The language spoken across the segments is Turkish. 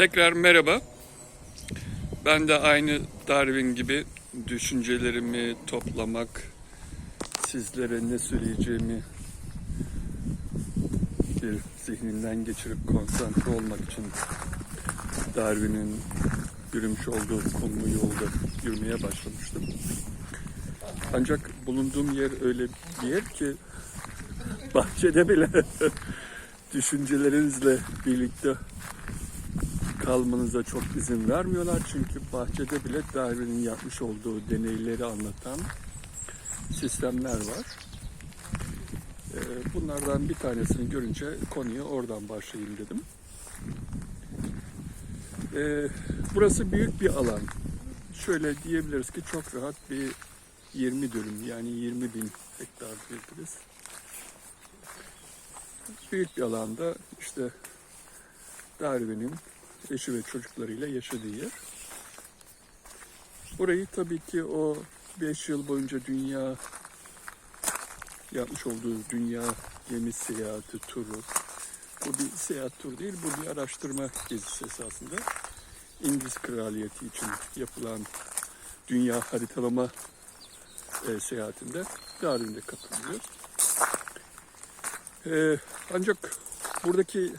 Tekrar merhaba. Ben de aynı Darwin gibi düşüncelerimi toplamak, sizlere ne söyleyeceğimi bir zihninden geçirip konsantre olmak için Darwin'in yürümüş olduğu konulu yolda yürümeye başlamıştım. Ancak bulunduğum yer öyle bir yer ki bahçede bile düşüncelerinizle birlikte kalmanıza çok izin vermiyorlar. Çünkü bahçede bile Darwin'in yapmış olduğu deneyleri anlatan sistemler var. Ee, Bunlardan bir tanesini görünce konuya oradan başlayayım dedim. Ee, Burası büyük bir alan. Şöyle diyebiliriz ki çok rahat bir 20 dönüm yani 20 bin hektar diyebiliriz. Büyük bir alanda işte Darwin'in eşi ve çocuklarıyla yaşadığı yer. Burayı tabii ki o 5 yıl boyunca dünya yapmış olduğu dünya gemi seyahati turu. Bu bir seyahat turu değil, bu bir araştırma gezisi esasında. İngiliz Kraliyeti için yapılan dünya haritalama e, seyahatinde Darwin'de katılıyor. E, ancak buradaki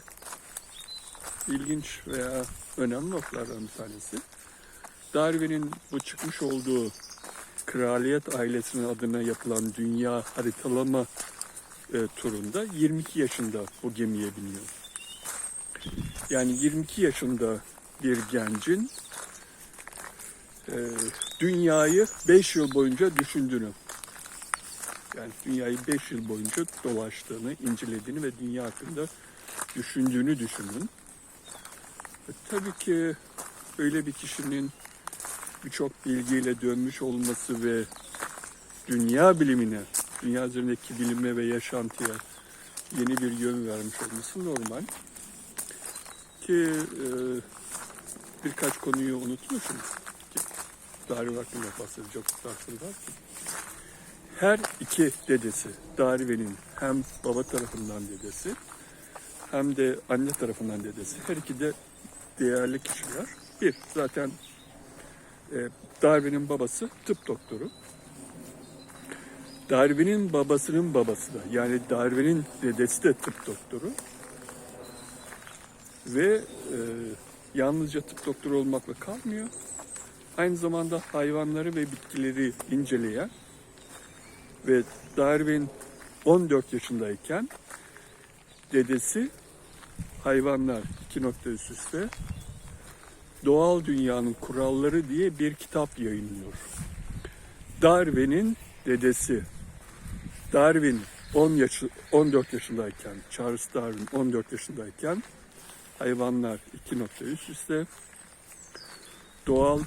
ilginç veya önemli noktalardan bir tanesi. Darwin'in bu çıkmış olduğu kraliyet ailesinin adına yapılan dünya haritalama e, turunda 22 yaşında bu gemiye biniyor. Yani 22 yaşında bir gencin e, dünyayı 5 yıl boyunca düşündüğünü yani dünyayı 5 yıl boyunca dolaştığını, incelediğini ve dünya hakkında düşündüğünü düşünün. E, Tabii ki öyle bir kişinin birçok bilgiyle dönmüş olması ve dünya bilimine, dünya üzerindeki bilime ve yaşantıya yeni bir yön vermiş olması normal. Ki e, birkaç konuyu unutmuşum. Ki Darwin hakkında bahsedecek aslında. Her iki dedesi, Darwin'in hem baba tarafından dedesi hem de anne tarafından dedesi. Her iki de değerli kişiler. Bir, zaten e, Darwin'in babası tıp doktoru. Darwin'in babasının babası da yani Darwin'in dedesi de tıp doktoru. Ve e, yalnızca tıp doktoru olmakla kalmıyor. Aynı zamanda hayvanları ve bitkileri inceleyen ve Darwin 14 yaşındayken dedesi hayvanlar iki nokta üst üste doğal dünyanın kuralları diye bir kitap yayınlıyor. Darwin'in dedesi Darwin 10 yaş 14 yaşındayken Charles Darwin 14 yaşındayken hayvanlar iki nokta üst üste doğal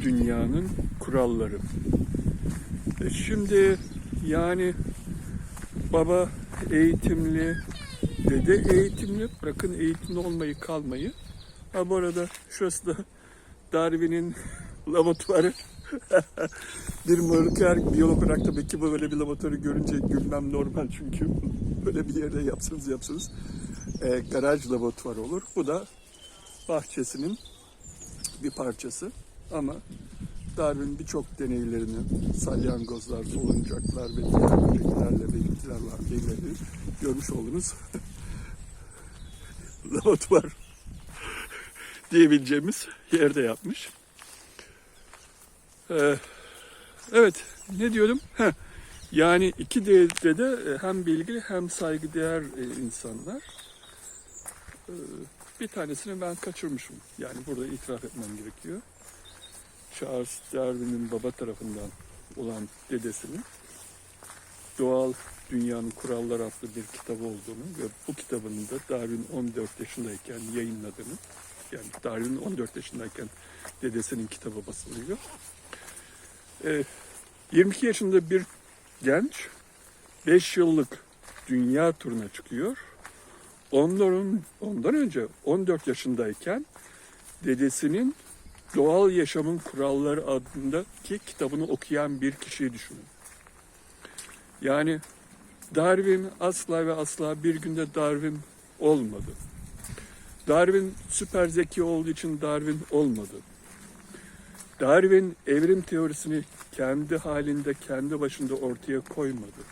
dünyanın kuralları. E şimdi yani baba eğitimli, dede eğitimli, bırakın eğitimli olmayı kalmayı. Ha bu arada şurası da Darwin'in laboratuvarı. bir moleküler biyolog olarak tabii ki böyle bir laboratuvarı görünce gülmem normal çünkü böyle bir yerde yapsanız yapsanız e, garaj laboratuvarı olur. Bu da bahçesinin bir parçası ama Darwin birçok deneylerini salyangozlar, soluncaklar ve diğer böceklerle ve bitkilerle şeyleri görmüş oldunuz. Laboratuvar diyebileceğimiz yerde yapmış. Ee, evet, ne diyordum? Heh, yani iki de de hem bilgili hem saygıdeğer e, insanlar. Ee, bir tanesini ben kaçırmışım. Yani burada itiraf etmem gerekiyor. Charles Darwin'in baba tarafından olan dedesinin Doğal Dünyanın Kuralları adlı bir kitabı olduğunu ve bu kitabının da Darwin 14 yaşındayken yayınladığını, yani Darwin 14 yaşındayken dedesinin kitabı basılıyor. Ee, 22 yaşında bir genç 5 yıllık dünya turuna çıkıyor. Onların ondan önce 14 yaşındayken dedesinin Doğal Yaşamın Kuralları adındaki kitabını okuyan bir kişiyi düşünün. Yani Darwin asla ve asla bir günde Darwin olmadı. Darwin süper zeki olduğu için Darwin olmadı. Darwin evrim teorisini kendi halinde, kendi başında ortaya koymadı.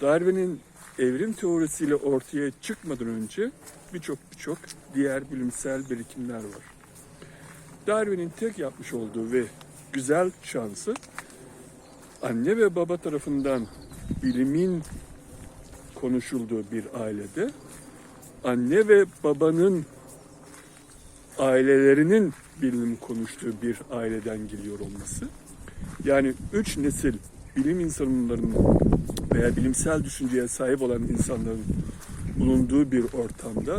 Darwin'in evrim teorisiyle ortaya çıkmadan önce birçok birçok diğer bilimsel birikimler var. Darwin'in tek yapmış olduğu ve güzel şansı anne ve baba tarafından bilimin konuşulduğu bir ailede anne ve babanın ailelerinin bilim konuştuğu bir aileden geliyor olması. Yani üç nesil bilim insanlarının veya bilimsel düşünceye sahip olan insanların bulunduğu bir ortamda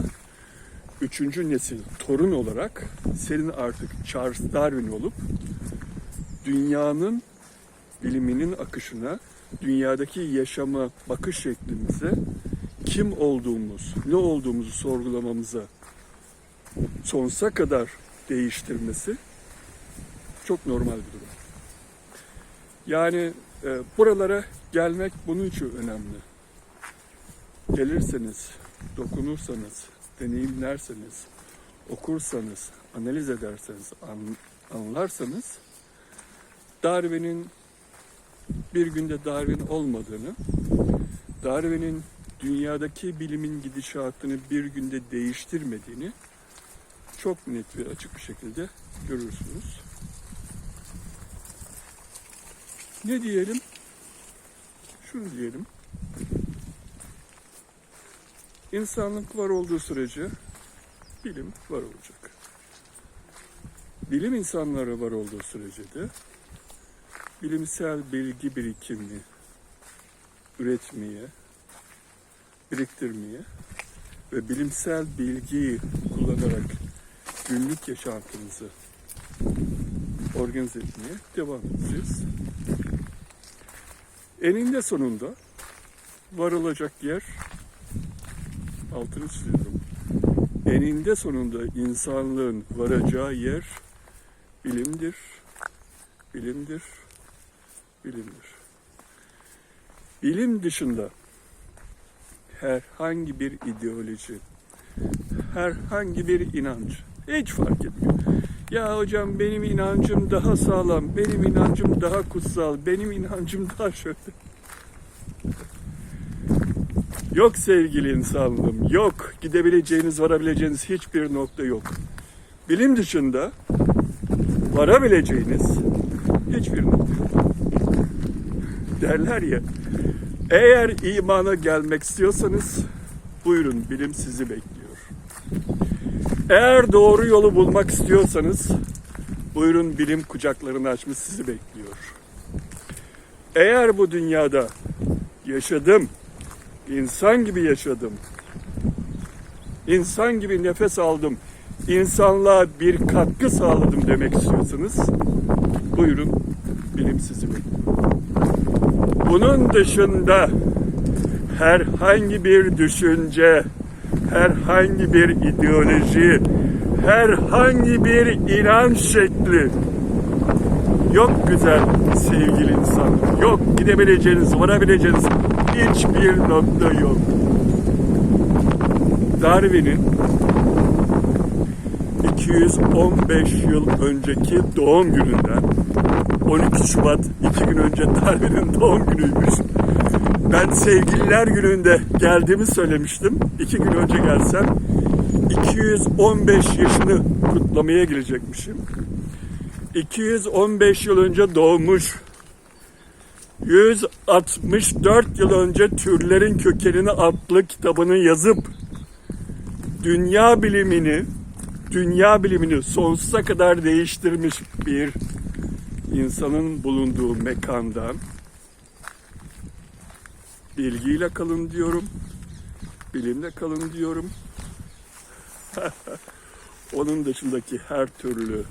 üçüncü nesil torun olarak senin artık Charles Darwin olup dünyanın biliminin akışına, dünyadaki yaşama bakış şeklimize, kim olduğumuz, ne olduğumuzu sorgulamamıza sonsuza kadar değiştirmesi çok normal bir durum. Yani e, buralara gelmek bunun için önemli. Gelirseniz, dokunursanız, deneyimlerseniz, okursanız, analiz ederseniz, an- anlarsanız Darwin'in bir günde Darwin olmadığını, Darwin'in dünyadaki bilimin gidişatını bir günde değiştirmediğini çok net ve açık bir şekilde görürsünüz. Ne diyelim? Şunu diyelim. İnsanlık var olduğu sürece bilim var olacak. Bilim insanları var olduğu sürece de bilimsel bilgi birikimini üretmeye, biriktirmeye ve bilimsel bilgiyi kullanarak günlük yaşantımızı organize etmeye devam edeceğiz. Eninde sonunda varılacak yer altını çiziyorum. Eninde sonunda insanlığın varacağı yer bilimdir, bilimdir, bilimdir. Bilim dışında herhangi bir ideoloji, herhangi bir inanç hiç fark etmiyor. Ya hocam benim inancım daha sağlam, benim inancım daha kutsal, benim inancım daha şöyle. Yok sevgili insanlığım, yok. Gidebileceğiniz, varabileceğiniz hiçbir nokta yok. Bilim dışında varabileceğiniz hiçbir nokta. Derler ya, eğer imana gelmek istiyorsanız buyurun bilim sizi bekliyor. Eğer doğru yolu bulmak istiyorsanız buyurun bilim kucaklarını açmış sizi bekliyor. Eğer bu dünyada yaşadım, insan gibi yaşadım, insan gibi nefes aldım, insanlığa bir katkı sağladım demek istiyorsanız buyurun bilim sizi bekliyor. Bunun dışında herhangi bir düşünce, herhangi bir ideoloji, herhangi bir inanç şekli yok güzel sevgili insan. Yok gidebileceğiniz, varabileceğiniz hiçbir nokta yok. Darwin'in 215 yıl önceki doğum gününden 12 Şubat 2 gün önce Darwin'in doğum günüymüş. Ben sevgililer gününde geldiğimi söylemiştim. 2 gün önce gelsem 215 yaşını kutlamaya gelecekmişim. 215 yıl önce doğmuş. 164 yıl önce Türlerin Kökenini adlı kitabını yazıp dünya bilimini dünya bilimini sonsuza kadar değiştirmiş bir insanın bulunduğu mekandan bilgiyle kalın diyorum. Bilimle kalın diyorum. Onun dışındaki her türlü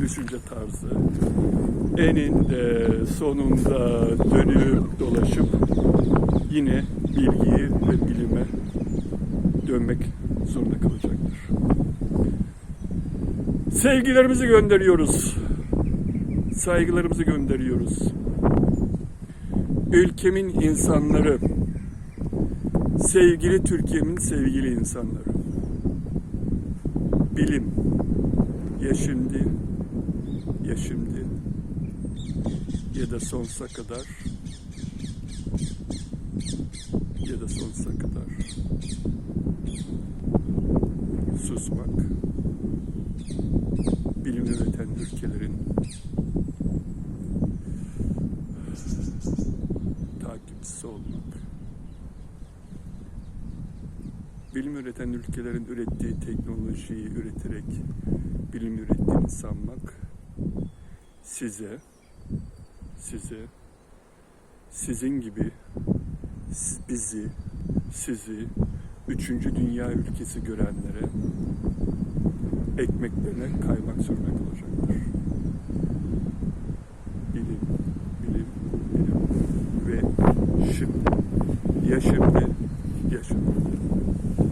düşünce tarzı eninde sonunda dönüp dolaşıp yine bilgiyi ve bilime dönmek zorunda kalacaktır. Sevgilerimizi gönderiyoruz. Saygılarımızı gönderiyoruz. Ülkemin insanları Sevgili Türkiye'min sevgili insanları. Bilim ya şimdi ya şimdi ya da sonsuza kadar ya da sonsuza kadar susmak bilim üreten ülkelerin takipçisi olmak bilim üreten ülkelerin ürettiği teknolojiyi üreterek bilim ürettiğini sanmak size size sizin gibi bizi sizi üçüncü dünya ülkesi görenlere ekmeklerine kaymak sürmek olacaktır. ya şimdi ya şimdi.